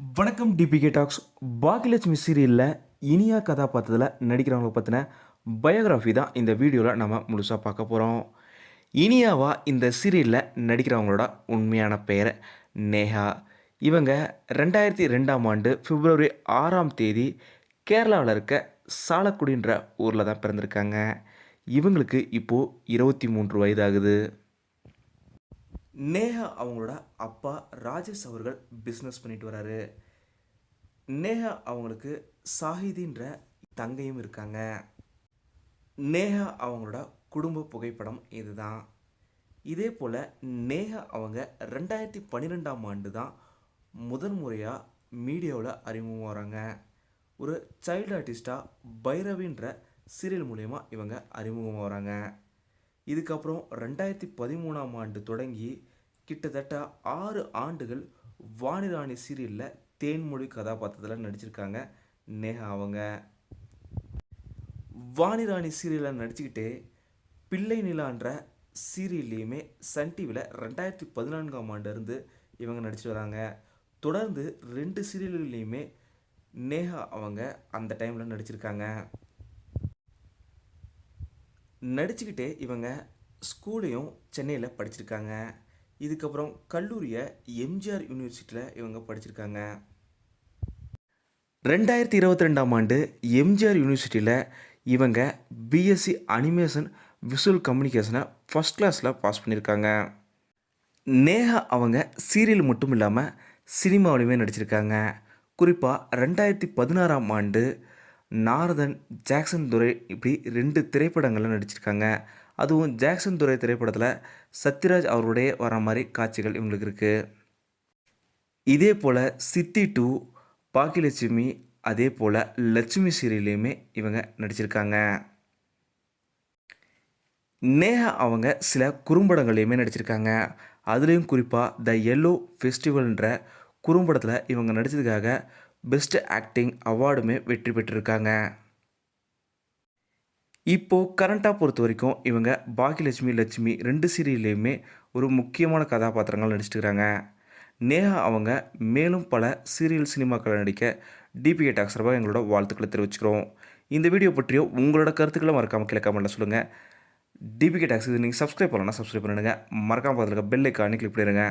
வணக்கம் DPK tax Baakiyalakshmi சீரியலில் இனியா கதாபாத்திரத்தில் நடிக்கிறவங்களை பற்றின பயோகிராஃபி தான் இந்த வீடியோவில் நம்ம முழுசாக பார்க்க போகிறோம் இனியாவா இந்த சீரியலில் நடிக்கிறவங்களோட உண்மையான பெயர்? நேஹா. இவங்க ரெண்டாயிரத்தி ரெண்டாம் ஆண்டு பிப்ரவரி ஆறாம் தேதி கேரளாவில் இருக்க சாலக்குடின்ற ஊரில் தான் பிறந்திருக்காங்க. இவங்களுக்கு இப்போது இருபத்தி மூன்று வயதாகுது. நேஹா அவங்களோட அப்பா ராஜேஷ் அவர்கள் பிஸ்னஸ் பண்ணிட்டு வராரு. நேஹா அவங்களுக்கு சாஹிதின்ற தங்கையும் இருக்காங்க. நேஹா அவங்களோட குடும்ப புகைப்படம் இதுதான். இதே போல் நேஹா அவங்க ரெண்டாயிரத்தி பன்னிரெண்டாம் ஆண்டு தான் முதன் முறையாக மீடியாவில் அறிமுகம் வராங்க. ஒரு சைல்டு ஆர்டிஸ்டாக பைரவின்ற சீரியல் மூலயமா இவங்க அறிமுகம் வராங்க. இதுக்கப்புறம் ரெண்டாயிரத்தி பதிமூணாம் ஆண்டு தொடங்கி கிட்டத்தட்ட ஆறு ஆண்டுகள் வாணிராணி சீரியலில் தேன்மொழி கதாபாத்திரத்தில் நடிச்சிருக்காங்க நேஹா அவங்க. வாணிராணி சீரியலில் நடிச்சுக்கிட்டே பிள்ளை நிலான்ற சீரியல்லையுமே சன் டிவியில் ரெண்டாயிரத்தி பதினான்காம் ஆண்டுலேருந்து இவங்க நடிச்சிட்டு வராங்க. தொடர்ந்து ரெண்டு சீரியல்கள்லையுமே நேஹா அவங்க அந்த டைமில் நடிச்சிருக்காங்க. நடிச்சுக்கிட்டே இவங்க ஸ்கூலையும் சென்னையில் படிச்சிருக்காங்க. இதுக்கப்புறம் கல்லூரியை எம்ஜிஆர் யூனிவர்சிட்டியில் இவங்க படிச்சிருக்காங்க. ரெண்டாயிரத்தி இருபத்தி ரெண்டாம் ஆண்டு எம்ஜிஆர் யூனிவர்சிட்டியில் இவங்க பிஎஸ்சி அனிமேஷன் விசுவல் கம்யூனிகேஷனை ஃபஸ்ட் கிளாஸில் பாஸ் பண்ணியிருக்காங்க நேஹா அவங்க சீரியல் மட்டும் இல்லாமல் சினிமாவிலையுமே நடிச்சிருக்காங்க. குறிப்பாக ரெண்டாயிரத்தி பதினாறாம் ஆண்டு நாரதன் ஜாக்சன் துரை இப்படி ரெண்டு திரைப்படங்களில் நடிச்சிருக்காங்க. அதுவும் ஜாக்சன் துறை திரைப்படத்தில் சத்யராஜ் அவருடைய வர மாதிரி காட்சிகள் இவங்களுக்கு இருக்குது இதே போல் சித்தி டூ பாக்கியலட்சுமி அதே போல் லட்சுமி சீரியல்லையுமே இவங்க நடிச்சிருக்காங்க. நேஹா அவங்க சில குறும்படங்கள்லையுமே நடிச்சிருக்காங்க. அதுலேயும் குறிப்பாக த எல்லோ ஃபெஸ்டிவல்ன்ற குறும்படத்தில் இவங்க நடித்ததுக்காக பெஸ்ட் ஆக்டிங் அவார்டுமே வெற்றி பெற்றிருக்காங்க. இப்போது கரண்ட்டாக பொறுத்த வரைக்கும் இவங்க பாக்கியலட்சுமி லட்சுமி ரெண்டு சீரியல்லையுமே ஒரு முக்கியமான கதாபாத்திரங்கள் நடிச்சிட்டுருக்காங்க நேஹா அவங்க மேலும் பல சீரியல் சினிமாக்களை நடிக்க டிபிகே டாக்ஸ் சார்பாக எங்களோட வாழ்த்துக்களை தெரிவிச்சுக்கிறோம். இந்த வீடியோ பற்றியோ உங்களோட கருத்துக்களை மறக்காமல் கீழே கமெண்ட்டில் சொல்லுங்கள் டிபிகே டாக்ஸ் இது நீங்கள் சப்ஸ்கிரைப் பண்ணலன்னா சப்ஸ்கிரைப் பண்ணுங்கள் மறக்காமல் பார்த்துருக்க பெல் ஐக்கானே கிளிக் பண்ணிடுங்க.